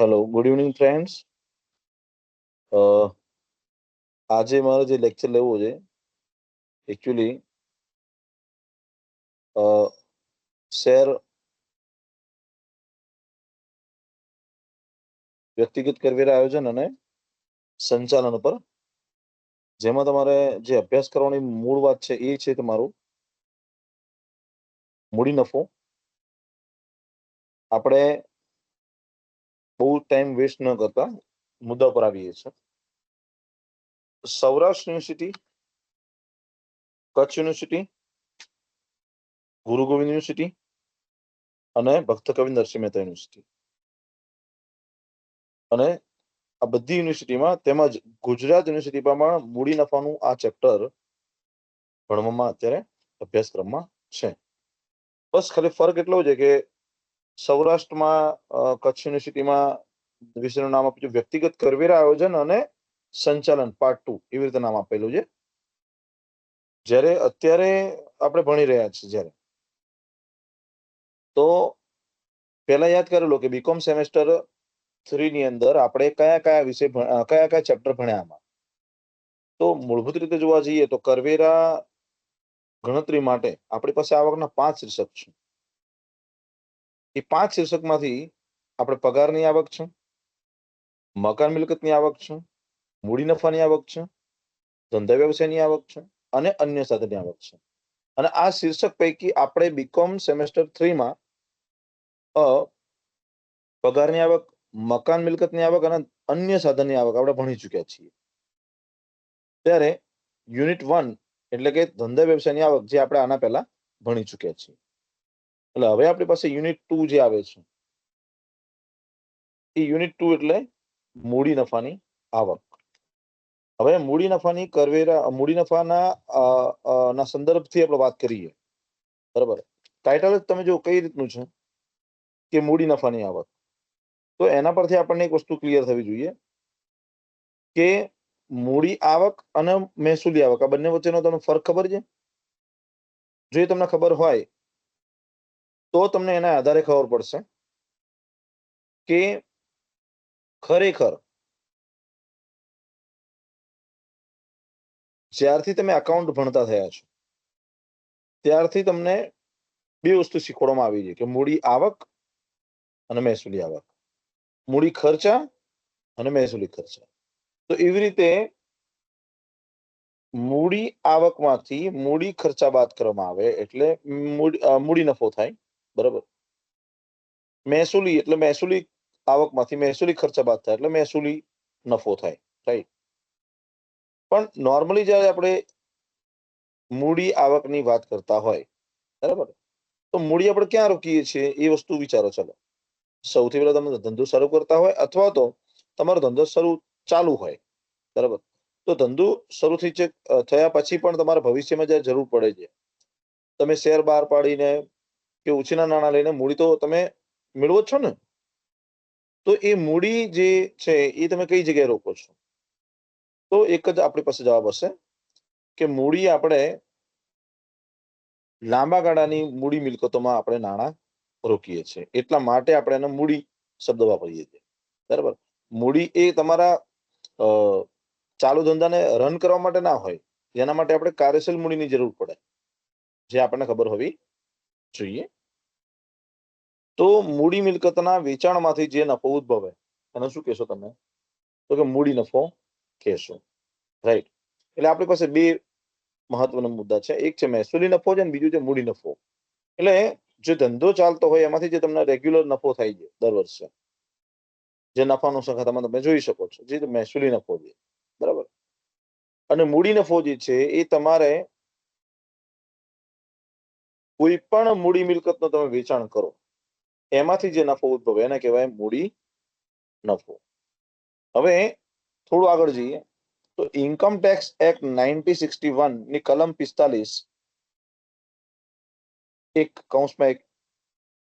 Hello good evening friends આજે મારે જે લેક્ચર લેવો છે એકચ્યુઅલી શેર વ્યક્તિગત કરવેરા આયોજન અને સંચાલન પર. જેમાં તમારે જે અભ્યાસ કરવાની મૂળ વાત છે, એ છે તમારું મૂડી નફો. આપણે બહુ ટાઈમ વેસ્ટ ન કરતા, મુદ્દા પર આવીએ છીએ. સૌરાષ્ટ્ર યુનિવર્સિટી કચ્છ યુનિવર્સિટી ગુરુ ગોવિંદ યુનિવર્સિટી અને ભક્ત કવિ નરસિંહ મહેતા યુનિવર્સિટી અને આ બધી યુનિવર્સિટીમાં તેમજ ગુજરાત યુનિવર્સિટીમાં મૂડી નફાનું આ ચેપ્ટર ભણવામાં અત્યારે અભ્યાસક્રમમાં છે. બસ ખાલી ફરક એટલો છે કે સૌરાષ્ટ્રમાં કચ્છ યુનિવર્સિટીમાં વિષયનું નામ આપ્યું છે, વ્યક્તિગત કરવેરા આયોજન અને સંચાલન પાર્ટ ટુ એવી રીતે નામ આપેલું છે. જ્યારે અત્યારે આપણે ભણી રહ્યા છીએ જ્યારે. તો પહેલા યાદ કરેલો કે બીકોમ સેમેસ્ટર થ્રી ની અંદર આપણે કયા કયા વિષય કયા કયા ચેપ્ટર ભણ્યા આમાં. તો મૂળભૂત રીતે જોવા જઈએ તો કરવેરા ગણતરી માટે આપણી પાસે આવકના પાંચ શીર્ષક છે. એ પાંચ શીર્ષકમાંથી આપણે પગારની આવક છે, મકાન મિલકતની આવક છે, મૂડી નફાની આવક છે, ધંધા વ્યવસાયની આવક છે અને અન્ય સાધનની આવક છે. અને આ શીર્ષક પૈકી આપણે બીકોમ સેમેસ્ટર થ્રીમાં પગારની આવક, મકાન મિલકતની આવક અને અન્ય સાધનની આવક આપણે ભણી ચૂક્યા છીએ. ત્યારે યુનિટ વન એટલે કે ધંધા વ્યવસાયની આવક જે આપણે આના પહેલા ભણી ચૂક્યા છીએ. એટલે હવે આપણી પાસે યુનિટ ટુ જે આવે છે, એ યુનિટ ટુ એટલે મૂડી નફાની આવક. હવે મૂડી નફાની કરવેરા, મૂડી નફાના ના સંદર્ભથી આપણે વાત કરીએ. બરાબર? ટાઇટલ તમે જો કઈ રીતનું છે? કે મૂડી નફાની આવક. તો એના પરથી આપણને એક વસ્તુ ક્લિયર થવી જોઈએ કે મૂડી આવક અને મહેસૂલી આવક, આ બંને વચ્ચેનો તમને ફરક ખબર છે? જો એ તમને ખબર હોય તો તમને એના આધારે ખબર પડશે કે ખરેખર જ્યારથી તમે અકાઉન્ટ ભણતા થયા છો, ત્યારથી તમને બે વસ્તુ શીખવાડવામાં આવી છે કે મૂડી આવક અને મહેસૂલી આવક. મૂડી ખર્ચા અને મહેસૂલી ખર્ચા. તો એવી રીતે મૂડી આવકમાંથી મૂડી ખર્ચા બાદ કરવામાં આવે એટલે મૂડી નફો થાય. બરાબર? મહેસૂલી, એટલે મહેસૂલી આવકમાંથી મહેસૂલી ખર્ચા બાદ થાય, એટલે મહેસૂલી નફો થાય રાઈટ પણ નોર્મલી જ્યારે આપણે મૂડી આવકની વાત કરતા હોય, બરાબર? તો મૂડી આપણે ક્યાં રોકીએ છીએ? એ વસ્તુ વિચારો ચલો. સૌથી પહેલા તમે ધંધો શરૂ કરતા હોય, અથવા તો તમારો ધંધો શરૂ ચાલુ હોય, બરાબર? તો ધંધો શરૂ થઈ થયા પછી પણ તમારે ભવિષ્યમાં જ્યારે જરૂર પડે છે, તમે શેર બહાર પાડીને કે ઉછીના નાણાં લઈને મૂડી તો તમે મેળવો છો ને? તો એ મૂડી જે છે એ તમે કઈ જગ્યાએ રોકો છો? તો એક જ આપણી પાસે જવાબ હશે કે મૂડી આપણે લાંબા ગાળાની મૂડી મિલકતોમાં આપણે નાણાં રોકીએ છીએ. એટલા માટે આપણે એને મૂડી શબ્દ વાપરીએ છીએ. બરાબર? મૂડી એ તમારા ચાલુ ધંધાને રન કરવા માટે ના હોય. જેના માટે આપણે કાર્યશીલ મૂડીની જરૂર પડે. જે આપણને ખબર હોવી જોઈએ. તો મૂડી મિલકતના વેચાણમાંથી જે નફો ઉદ્ભવે, એને શું કહેશો તમે? તો કે મૂડી નફો કહેશો. રાઈટ એટલે આપણી પાસે બે મહત્વના મુદ્દા છે. એક છે મહેસૂલી નફો છે અને બીજું છે મૂડી નફો. એટલે જે ધંધો ચાલતો હોય, એમાંથી જે તમને રેગ્યુલર નફો થાય છે દર વર્ષે, જે નફાનો સંખાતામાં તમે જોઈ શકો છો, જે મહેસૂલી નફો છે. બરાબર? અને મૂડી નફો જે છે, એ તમારે કોઈ પણ મૂડી મિલકતનો તમે વેચાણ કરો, એમાંથી જે નફો ઉદ્ભવે એને કહેવાય મૂડી નફો. હવે થોડું આગળ જઈએ, તો income tax act ninety sixty વનની કલમ પિસ્તાલીસ એક કૌંસમાં એક,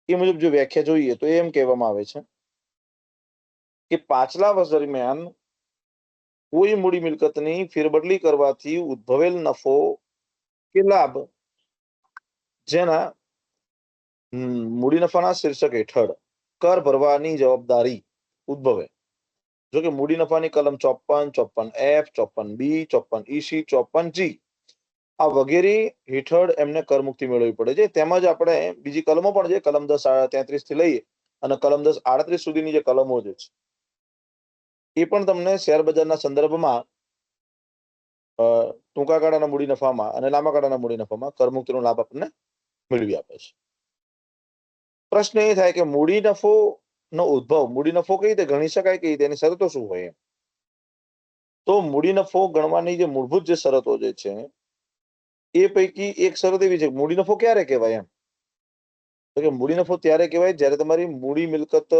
એ મુજબ જો વ્યાખ્યા જોઈએ તો એમ કહેવામાં આવે છે કે પાછલા વર્ષ દરમિયાન કોઈ મૂડી મિલકતની ફેરબદલી કરવાથી ઉદ્ભવેલ નફો કે લાભ જેના મૂડી નફાના શીર્ષક હેઠળ, કર ભરવાની જવાબદારી ઉદ્ભવે. જો કે મૂડી નફાની કલમ ચોપન ચોપન એફ, ચોપન બી, ચોપન ઈસી, ચોપન જી, આ વગેરે હેઠળ એમને કરમુક્તિ મેળવવી પડે છે. તેમજ આપણે બીજી કલમો પણ છે, કલમ દસ તેત્રીસથી લઈએ, અને કલમ દસ, આડત્રીસ સુધીની જે કલમો જે છે, એ પણ તમને શેર બજારના સંદર્ભમાં ટૂંકા ગાળાના મૂડી નફામાં અને લાંબા ગાળાના મૂડી નફામાં કરમુક્તિનો લાભ આપણને મેળવી આપે છે. પ્રશ્ન એ થાય કે મૂડી નફો નો ઉદ્ભવ, મૂડી નફો કઈ રીતે ગણી શકાય, કઈ રીતે, એની શરતો શું હોય તો મૂડી નફો ગણવાની જે મૂળભૂત જે શરતો જે છે, એ પૈકી એક શરત એવી છે મૂડી નફો ક્યારે કહેવાય એમ? તો કે મૂડી નફો ત્યારે કહેવાય જ્યારે તમારી મૂડી મિલકત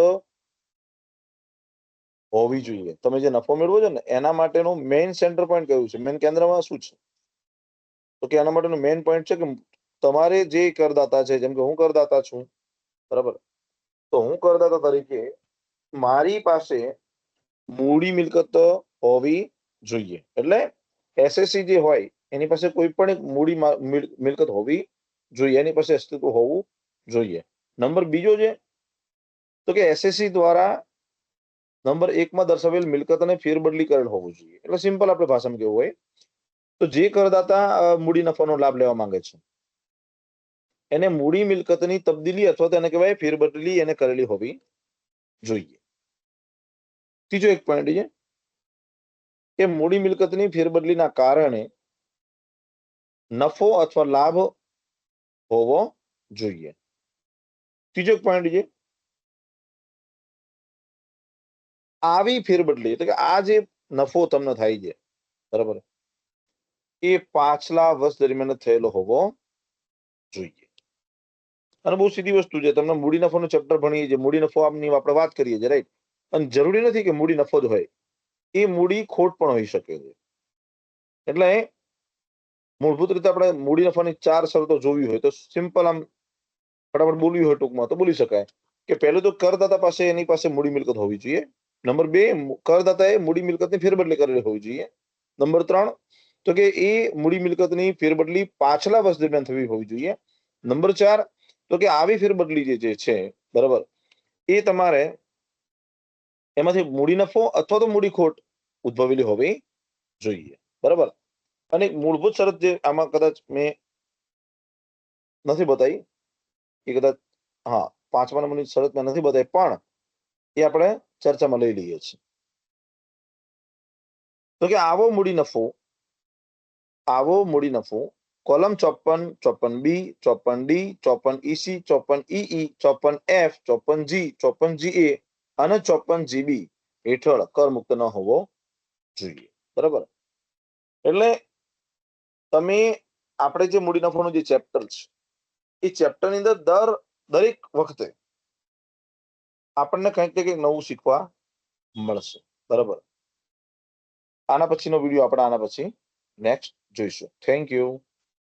હોવી જોઈએ. તમે જે નફો મેળવો છો ને, એના માટેનું મેઇન સેન્ટર પોઈન્ટ કયું છે? મેઇન કેન્દ્રમાં શું છે? તો કે એના માટેનું મેઇન પોઈન્ટ છે કે તમારે જે કરદાતા છે, જેમ કે હું કરદાતા છું, બરાબર? તો હું કરદાતા તરીકે મારી પાસે મૂડી મિલકત હોવી જોઈએ. એટલે એસએસસી જે હોય, એની પાસે કોઈ પણ મૂડી મિલકત હોવી જોઈએ. એની પાસે અસ્તિત્વ હોવું જોઈએ. નંબર બીજો છે, તો કે એસએસસી દ્વારા નંબર એકમાં દર્શાવેલ મિલકતને ફેરબદલી કરેલ હોવું જોઈએ. એટલે સિમ્પલ આપણે ભાષામાં કેવું હોય, તો જે કરદાતા મૂડી નફાનો લાભ લેવા માંગે છે એને મૂડી મિલકતની તબદીલી અથવા તેને કહેવાય ફેરબદલી એને કરેલી હોવી જોઈએ. ત્રીજો એક પોઈન્ટ છે કે મૂડી મિલકતની ફેરબદલીના કારણે નફો અથવા લાભ હોવો જોઈએ. ત્રીજો એક પોઈન્ટ છે આવી ફેરબદલી એટલે કે આ જે નફો તમને થાય છે, બરાબર? એ પાછલા વર્ષ દરમિયાન થયેલો હોવો જોઈએ. અને બહુ સીધી વસ્તુ છે. તમને મૂડી નફોનું ચેપ્ટર ભણીએ છીએ. મૂડી નફો આમની આપણે વાત કરીએ છીએ રાઈટ અને જરૂરી નથી કે મૂડી નફો જ હોય. એ મૂડી ખોટ પણ હોઈ શકે છે. એટલે મૂળભૂત રીતે આપણે મૂડી નફાની ચાર શરતો જોવી હોય તો સિમ્પલ આમ ફટાફટ બોલવી હોય ટૂંકમાં તો બોલી શકાય. કે પહેલું તો કરદાતા પાસે એની પાસે મૂડી મિલકત હોવી જોઈએ. નંબર બે, કરદાતાએ મૂડી મિલકતની ફેરબદલી કરેલી હોવી જોઈએ. નંબર ત્રણ, તો કે એ મૂડી મિલકતની ફેરબદલી પાછલા વર્ષ દરમિયાન થવી હોવી જોઈએ. નંબર ચાર તો કે આવી ફેરબદલી જે છે બરાબર? એ તમારે એમાંથી મૂડી નફો અથવા તો મૂડી ખોટ ઉદ્ભવેલી હોવી જોઈએ, બરાબર? અને મૂળભૂત શરત જે આમાં કદાચ મેં નથી બતાવી, એ કદાચ, હા, પાંચમા નંબરની શરત મેં નથી બતાવી, પણ એ આપણે ચર્ચામાં લઈ લઈએ છીએ. તો કે આવો મૂડી નફો, આવો મૂડી નફો કોલમ ચોપન ચોપન બી, ચોપન ડી, ચોપન ઈસી, ચોપન ઈ ચોપન એફ, ચોપન જી ચોપન જી એ અને ચોપન જીબી હેઠળ કરમુક્ત ન હોવો જોઈએ. બરાબર? એટલે તમે, આપણે જે મૂડી નફોનું જે ચેપ્ટર છે, એ ચેપ્ટરની અંદર દર, દરેક વખતે આપણને કંઈક ને કંઈક નવું શીખવા મળશે. બરાબર? આના પછીનો વીડિયો આપણે આના પછી નેક્સ્ટ જોઈશું. Thank you